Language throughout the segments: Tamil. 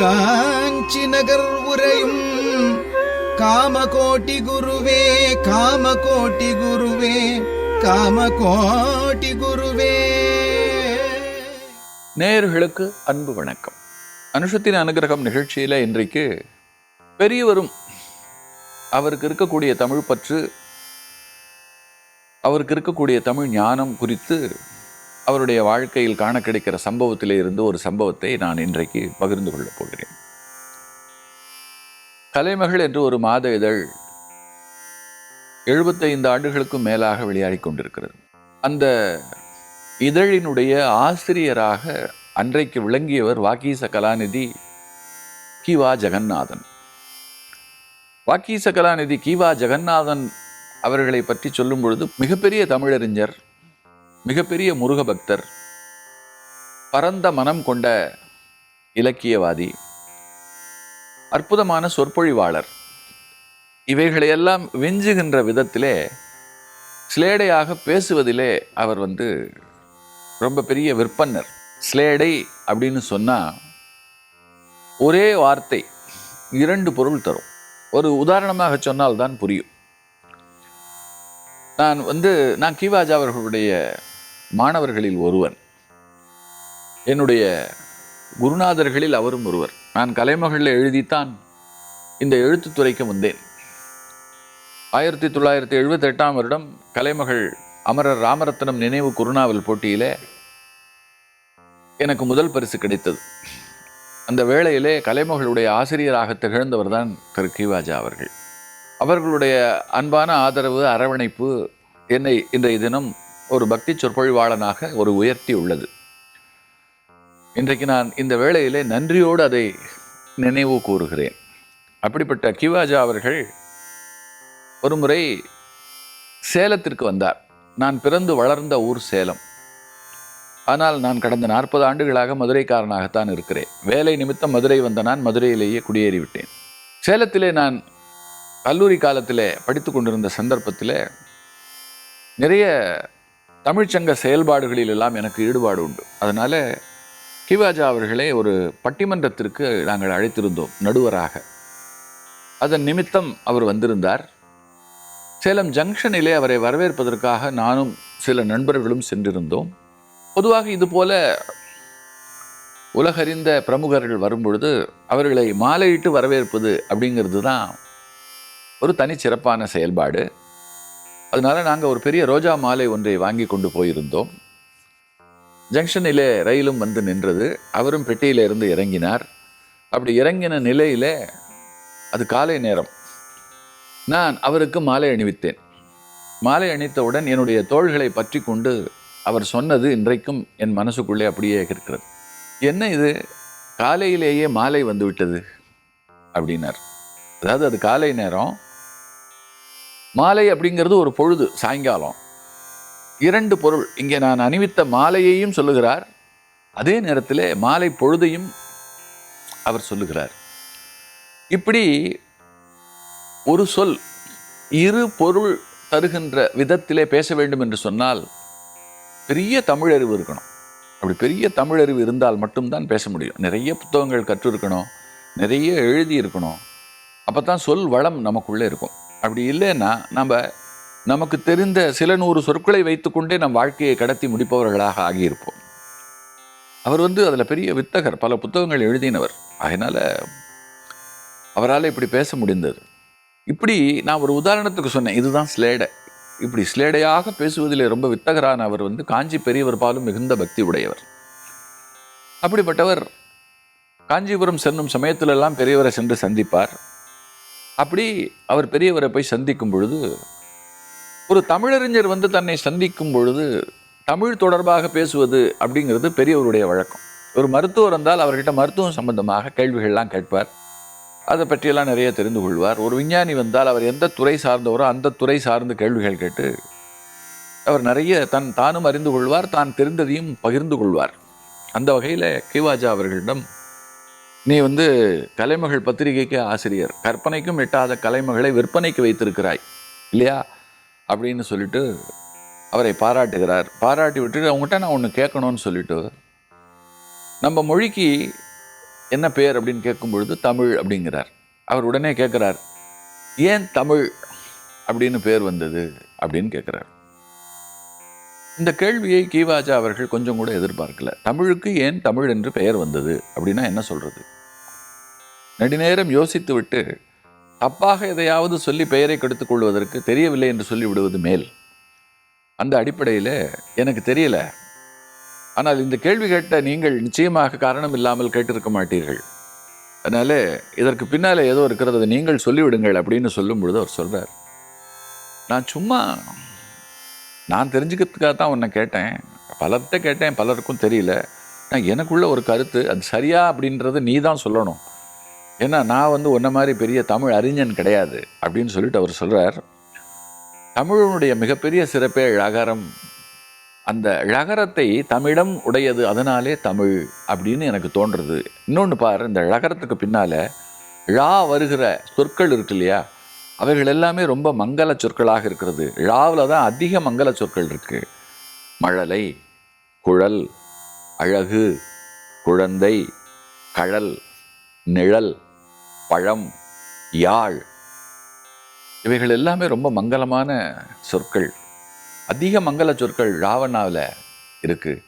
காஞ்சி நகர் உரையும் காமகோட்டி குருவே காமகோட்டி குருவே காமகோட்டி குருவே. நேயர்களுக்கு அன்பு வணக்கம். அனுஷத்தின் அனுகிரகம் நிகழ்ச்சியில் இன்றைக்கு பெரியவரும் அவருக்கு இருக்கக்கூடிய தமிழ் பற்று அவருக்கு இருக்கக்கூடிய தமிழ் ஞானம் குறித்து அவருடைய வாழ்க்கையில் காண கிடைக்கிற சம்பவத்திலே இருந்து ஒரு சம்பவத்தை நான் இன்றைக்கு பகிர்ந்து கொள்ளப் போகிறேன். கலைமகள் என்று ஒரு மாத இதழ் எழுபத்தைந்து ஆண்டுகளுக்கும் மேலாக விளையாடி கொண்டிருக்கிறது. அந்த இதழினுடைய ஆசிரியராக அன்றைக்கு விளங்கியவர் வாக்கீச கலாநிதி கிவா ஜெகநாதன். வாக்கீச கலாநிதி கிவா ஜெகநாதன் அவர்களை பற்றி சொல்லும் பொழுது மிகப்பெரிய தமிழறிஞர் மிகப்பெரிய முருக பக்தர் பரந்த மனம் கொண்ட இலக்கியவாதி அற்புதமான சொற்பொழிவாளர். இவைகளையெல்லாம் விஞ்சுகின்ற விதத்திலே ஸ்லேடையாக பேசுவதிலே அவர் வந்து ரொம்ப பெரிய விற்பன்னர். ஸ்லேடை அப்படின்னு சொன்னால் ஒரே வார்த்தை இரண்டு பொருள் தரும். ஒரு உதாரணமாக சொன்னால் தான் புரியும். நான் வந்து நான் கிவாஜா அவர்களுடைய மாணவர்களில் ஒருவன். என்னுடைய குருநாதர்களில் அவரும் ஒருவர். நான் கலைமகளில் எழுதித்தான் இந்த எழுத்துத்துறைக்கு வந்தேன். ஆயிரத்தி தொள்ளாயிரத்தி எழுபத்தி எட்டாம் வருடம் கலைமகள் அமரர் ராமரத்னம் நினைவு குருநாவல் போட்டியில் எனக்கு முதல் பரிசு கிடைத்தது. அந்த வேளையிலே கலைமகளுடைய ஆசிரியராக திகழ்ந்தவர் தான் திரு கிவாஜா அவர்கள். அவர்களுடைய அன்பான ஆதரவு அரவணைப்பு என்னை இன்றைய தினம் ஒரு பக்தி சொற்பொழிவாளனாக ஒரு உயர்த்தி உள்ளது. இன்றைக்கு நான் இந்த வேளையிலே நன்றியோடு அதை நினைவு கூறுகிறேன். அப்படிப்பட்ட கிவாஜா அவர்கள் ஒரு முறை சேலத்திற்கு வந்தார். நான் பிறந்து வளர்ந்த ஊர் சேலம். ஆனால் நான் கடந்த நாற்பது ஆண்டுகளாக மதுரைக்காரனாகத்தான் இருக்கிறேன். வேலை நிமித்தம் மதுரை வந்த நான் மதுரையிலேயே குடியேறிவிட்டேன். சேலத்திலே நான் கல்லூரி காலத்திலே படித்து கொண்டிருந்த சந்தர்ப்பத்தில் நிறைய தமிழ்ச்சங்க செயல்பாடுகளில் எல்லாம் எனக்கு ஈடுபாடு உண்டு. அதனால் கிவாஜா அவர்களை ஒரு பட்டிமன்றத்திற்கு நாங்கள் அழைத்திருந்தோம் நடுவராக. அதன் நிமித்தம் அவர் வந்திருந்தார். சேலம் ஜங்ஷனிலே அவரை வரவேற்பதற்காக நானும் சில நண்பர்களும் சென்றிருந்தோம். பொதுவாக இது போல உலகறிந்த பிரமுகர்கள் வரும்பொழுது அவர்களை மாலையிட்டு வரவேற்பது அப்படிங்கிறது தான் ஒரு தனிச்சிறப்பான செயல்பாடு. அதனால நாங்கள் ஒரு பெரிய ரோஜா மாலை ஒன்றை வாங்கி கொண்டு போயிருந்தோம். ஜங்ஷனிலே ரயிலும் வந்து நின்றது. அவரும் பெட்டியிலிருந்து இறங்கினார். அப்படி இறங்கின நிலையிலே அது காலை நேரம். நான் அவருக்கு மாலை அணிவித்தேன். மாலை அணித்தவுடன் என்னுடைய தோள்களை பற்றி கொண்டு அவர் சொன்னது இன்றைக்கும் என் மனசுக்குள்ளே அப்படியே இருக்கிறது. என்ன இது? காலையிலேயே மாலை வந்து விட்டது அப்படின்னார். அதாவது அது காலை நேரம். மாலை அப்படிங்கிறது ஒரு பொழுது சாயங்காலம். இரண்டு பொருள். இங்கே நான் அணிவித்த மாலையையும் சொல்லுகிறார். அதே நேரத்தில் மாலை பொழுதையும் அவர் சொல்லுகிறார். இப்படி ஒரு சொல் இரு பொருள் தருகின்ற விதத்திலே பேச வேண்டும் என்று சொன்னால் பெரிய தமிழறிவு இருக்கணும். அப்படி பெரிய தமிழறிவு இருந்தால் மட்டும்தான் பேச முடியும். நிறைய புத்தகங்கள் கற்றிருக்கணும். நிறைய எழுதி இருக்கணும் அப்போ தான் சொல் வளம் நமக்குள்ளே இருக்கும். அப்படி இல்லைன்னா நம்ம நமக்கு தெரிந்த சில நூறு சொற்களை வைத்துக்கொண்டே நம் வாழ்க்கையை கடத்தி முடிப்பவர்களாக ஆகியிருப்போம். அவர் வந்து அதில் பெரிய வித்தகர் பல புத்தகங்கள் எழுதினவர். அதனால் அவரால் இப்படி பேச முடிந்தது. இப்படி நான் ஒரு உதாரணத்துக்கு சொன்னேன் இதுதான் ஸ்லேடை. இப்படி ஸ்லேடையாக பேசுவதில் ரொம்ப வித்தகரான அவர் வந்து காஞ்சி பெரியவர் பாலும் மிகுந்த பக்தி உடையவர். அப்படிப்பட்டவர் காஞ்சிபுரம் செல்லும் சமயத்திலெல்லாம் பெரியவரை சென்று சந்திப்பார். அப்படி அவர் பெரியவரை போய் சந்திக்கும் பொழுது ஒரு தமிழறிஞர் வந்து தன்னை சந்திக்கும் பொழுது தமிழ் தொடர்பாக பேசுவது அப்படிங்கிறது பெரியவருடைய வழக்கம். ஒரு மருத்துவர் வந்தால் அவர்கிட்ட மருத்துவம் சம்பந்தமாக கேள்விகள்லாம் கேட்பார். அதை பற்றியெல்லாம் நிறைய தெரிந்து கொள்வார். ஒரு விஞ்ஞானி வந்தால் அவர் எந்த துறை சார்ந்தவரோ அந்த துறை சார்ந்த கேள்விகள் கேட்டு அவர் நிறைய தன் தானும் அறிந்து கொள்வார் தான் தெரிந்ததையும் பகிர்ந்து கொள்வார். அந்த வகையில் கிவாஜா அவர்களிடம் நீ வந்து கலைமகள் பத்திரிகைக்கு ஆசிரியர். கற்பனைக்கும் எட்டாத கலைமகளை விற்பனைக்கு வைத்திருக்கிறாய். இல்லையா? அப்படின்னு சொல்லிட்டு அவரை பாராட்டுகிறார். பாராட்டி விட்டுட்டு அவங்ககிட்ட நான் ஒன்று கேட்கணும்னு சொல்லிட்டு நம்ம மொழிக்கு என்ன பேர் அப்படின்னு கேட்கும் பொழுது தமிழ் அப்படிங்கிறார். அவர் உடனே கேட்குறார் ஏன் தமிழ்? அப்படின்னு பேர் வந்தது அப்படின்னு கேட்குறார். இந்த கேள்வியை கீவாஜா அவர்கள் கொஞ்சம் கூட எதிர்பார்க்கல. தமிழுக்கு ஏன் தமிழ் என்று பெயர் வந்தது அப்படின்னா என்ன சொல்றது? நெடுநேரம் யோசித்து விட்டு தப்பாக எதையாவது சொல்லி பெயரை கெடுத்துக் கொள்வதற்கு தெரியவில்லை என்று சொல்லி விடுவது மேல். அந்த அடிப்படையில் எனக்கு தெரியல. ஆனால் இந்த கேள்வி கேட்ட நீங்கள் நிச்சயமாக காரணம் இல்லாமல் கேட்டிருக்க மாட்டீர்கள். அதனால் இதற்கு பின்னாலே ஏதோ இருக்கிறது அதை நீங்கள் சொல்லிவிடுங்கள் அப்படின்னு சொல்லும் பொழுது அவர் சொல்கிறார் நான் சும்மா நான் தெரிஞ்சுக்கிறதுக்காக தான் உன்னை கேட்டேன். பலர்கிட்ட கேட்டேன் பலருக்கும் தெரியல. நான் எனக்குள்ள ஒரு கருத்து அது சரியா அப்படின்றது நீ தான் சொல்லணும். ஏன்னா நான் வந்து உன்ன மாதிரி பெரிய தமிழ் அறிஞன் கிடையாது அப்படின்னு சொல்லிட்டு அவர் சொல்கிறார் தமிழனுடைய மிகப்பெரிய சிறப்பே ழகரம் அந்த ழகரத்தை தமிழம் உடையது அதனாலே தமிழ் அப்படின்னு எனக்கு தோன்றுறது இன்னொன்று பாரு இந்த ழகரத்துக்கு பின்னால் ழா வருகிற சொற்கள் இருக்கு இல்லையா? அவைகள் எல்லாமே ரொம்ப மங்கள சொற்களாக இருக்கிறது. ழாவில் தான் அதிக மங்கள சொற்கள் இருக்கு. மழலை குழல் அழகு குழந்தை கழல் நிழல் பழம் யாழ். இவைகள் எல்லாமே ரொம்ப மங்களமான சொற்கள். அதிக மங்கள சொற்கள் ராவணாவில் இருக்கு.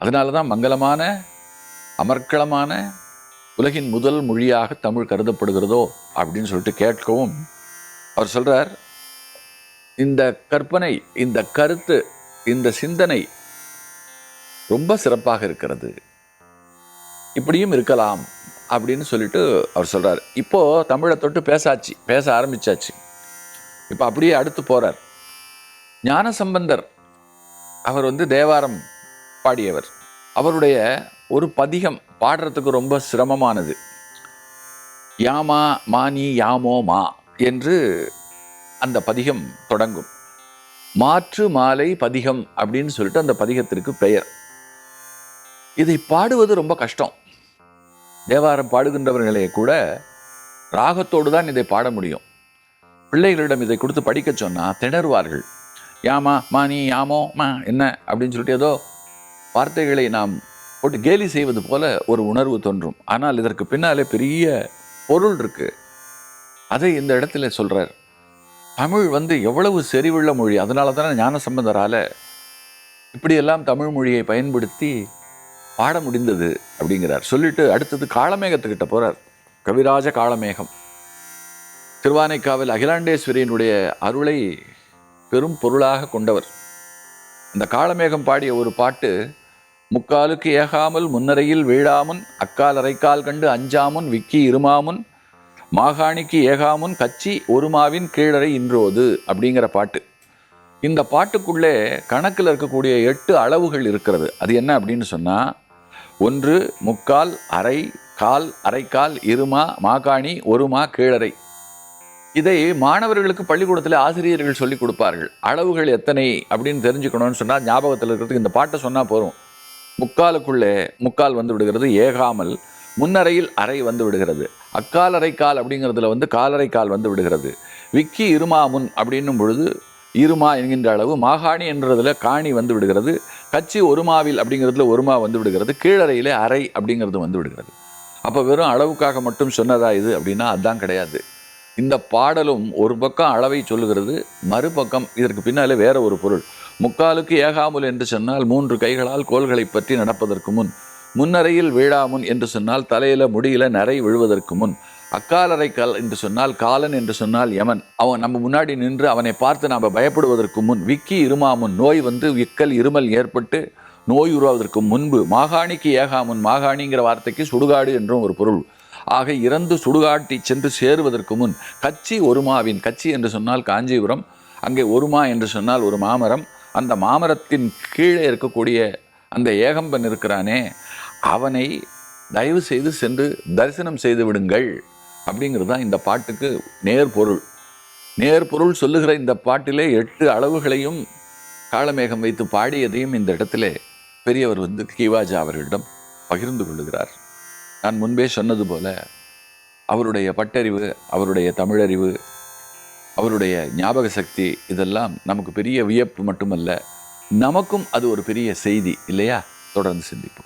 அதனால தான் மங்களமான அமர்க்களமான உலகின் முதல் மொழியாக தமிழ் கருதப்படுகிறதோ அப்படின்னு சொல்லிட்டு கேட்கவும் அவர் சொல்கிறார் இந்த கற்பனை இந்த கருத்து இந்த சிந்தனை ரொம்ப சிறப்பாக இருக்கிறது. இப்படியும் இருக்கலாம் அப்படின்னு சொல்லிட்டு அவர் சொல்கிறார் இப்போது தமிழை தொட்டு பேசாச்சு பேச ஆரம்பிச்சாச்சு. இப்போ அப்படியே அடுத்து போகிறார் ஞான சம்பந்தர் அவர் வந்து தேவாரம் பாடியவர். அவருடைய ஒரு பதிகம் பாடுறதுக்கு ரொம்ப சிரமமானது. யாமா மானி யாமோ மா என்று அந்த பதிகம் தொடங்கும். மாற்று மாலை பதிகம் அப்படின்னு சொல்லிட்டு அந்த பதிகத்திற்கு பெயர். இதை பாடுவது ரொம்ப கஷ்டம். தேவாரம் பாடுகின்றவர்களே கூட ராகத்தோடு தான் இதை பாட முடியும். பிள்ளைகளிடம் இதை கொடுத்து படிக்க சொன்னால் திணறுவார்கள். யாமா மா நீ யாமோ மா என்ன அப்படின்னு சொல்லிட்டு ஏதோ வார்த்தைகளை நாம் போட்டு கேலி செய்வது போல ஒரு உணர்வு தோன்றும். ஆனால் இதற்கு பின்னாலே பெரிய பொருள் இருக்குது அதை இந்த இடத்துல சொல்கிறார் தமிழ் வந்து எவ்வளவு செறிவுள்ள மொழி அதனால தானே ஞான சம்பந்தரால் இப்படியெல்லாம் தமிழ் மொழியை பயன்படுத்தி பாட முடிந்தது அப்படிங்கிறார். சொல்லிட்டு அடுத்தது காளமேகத்துக்கிட்ட போகிறார் கவிராஜ காளமேகம். திருவானைக்காவில் அகிலாண்டேஸ்வரியினுடைய அருளை பெரும் பொருளாக கொண்டவர். அந்த காளமேகம் பாடிய ஒரு பாட்டு முக்காலுக்கு ஏகாமல் முன்னரையில் வீழாமுன் அக்கால் அரைக்கால் கண்டு அஞ்சாமுன் விக்கி இருமாமுன் மாகாணிக்கு ஏகாமுன் கச்சி ஒருமாவின் கீழறை இன்றோது அப்படிங்கிற பாட்டு. இந்த பாட்டுக்குள்ளே கணக்கில் இருக்கக்கூடிய எட்டு அளவுகள் இருக்கிறது. அது என்ன அப்படின்னு சொன்னால் ஒன்று முக்கால் அரை கால் அரைக்கால் இருமா மாகாணி ஒருமா கீழறை. இதை மாணவர்களுக்கு பள்ளிக்கூடத்தில் ஆசிரியர்கள் சொல்லிக் கொடுப்பார்கள். அளவுகள் எத்தனை அப்படின்னு தெரிஞ்சுக்கணும்னு சொன்னால் ஞாபகத்தில் இருக்கிறதுக்கு இந்த பாட்டை சொன்னால் போதும். முக்காலுக்குள்ளே முக்கால் வந்து விடுகிறது ஏகாமல். முன்னறையில் அறை வந்து விடுகிறது. அக்காலரை கால் அப்படிங்கிறதுல வந்து காலரை கால் வந்து விடுகிறது. விக்கி இருமா முன் அப்படின்னும் பொழுது இருமா என்கின்ற அளவு மாகாணி என்றதுல காணி வந்து விடுகிறது. கச்சி ஒருமாவில் அப்படிங்கிறதுல ஒருமா வந்து விடுகிறது. கீழறையிலே அறை அப்படிங்கிறது வந்து விடுகிறது. அப்போ வெறும் அளவுக்காக மட்டும் சொன்னதா இது அப்படின்னா அதான் கிடையாது. இந்த பாடலும் ஒரு பக்கம் அளவை சொல்லுகிறது மறுபக்கம் இதற்கு பின்னாலே வேற ஒரு பொருள். முக்காலுக்கு ஏகாமுல் என்று சொன்னால் மூன்று கைகளால் கோள்களை பற்றி நடப்பதற்கு முன் முன்னரையில் வீழாமுன் என்று சொன்னால் தலையில முடியில நரை விழுவதற்கு முன். அக்காலரை கல் என்று சொன்னால் காலன் என்று சொன்னால் யமன். அவன் நம்ம முன்னாடி நின்று அவனை பார்த்து நாம் பயப்படுவதற்கு முன் விக்கி இருமாமுன் நோய் வந்து விக்கல் இருமல் ஏற்பட்டு நோய் உருவாவதற்கு முன்பு மாகாணிக்கு ஏகாமுன் மாகாணிங்கிற வார்த்தைக்கு சுடுகாடு என்றும் ஒரு பொருள். ஆக இறந்து சுடுகாட்டி சென்று சேருவதற்கு முன் கச்சி ஒருமாவின் கச்சி என்று சொன்னால் காஞ்சிபுரம் அங்கே ஒருமா என்று சொன்னால் ஒரு மாமரம். அந்த மாமரத்தின் கீழே இருக்கக்கூடிய அந்த ஏகம்பன் இருக்கிறானே அவனை தயவு செய்து சென்று தரிசனம் செய்து விடுங்கள் அப்படிங்கிறது தான் இந்த பாட்டுக்கு நேர் பொருள். நேர் பொருள் சொல்லுகிற இந்த பாட்டிலே எட்டு அளவுகளையும் காளமேகம் வைத்து பாடியதையும் இந்த இடத்திலே பெரியவர் வந்து கீவாஜா அவர்களிடம் பகிர்ந்து கொள்ளுகிறார். நான் முன்பே சொன்னது போல அவருடைய பட்டறிவு அவருடைய தமிழறிவு அவருடைய ஞாபக சக்தி இதெல்லாம் நமக்கு பெரிய வியப்பு மட்டுமல்ல நமக்கும் அது ஒரு பெரிய செய்தி இல்லையா? தொடர்ந்து சிந்திப்போம்.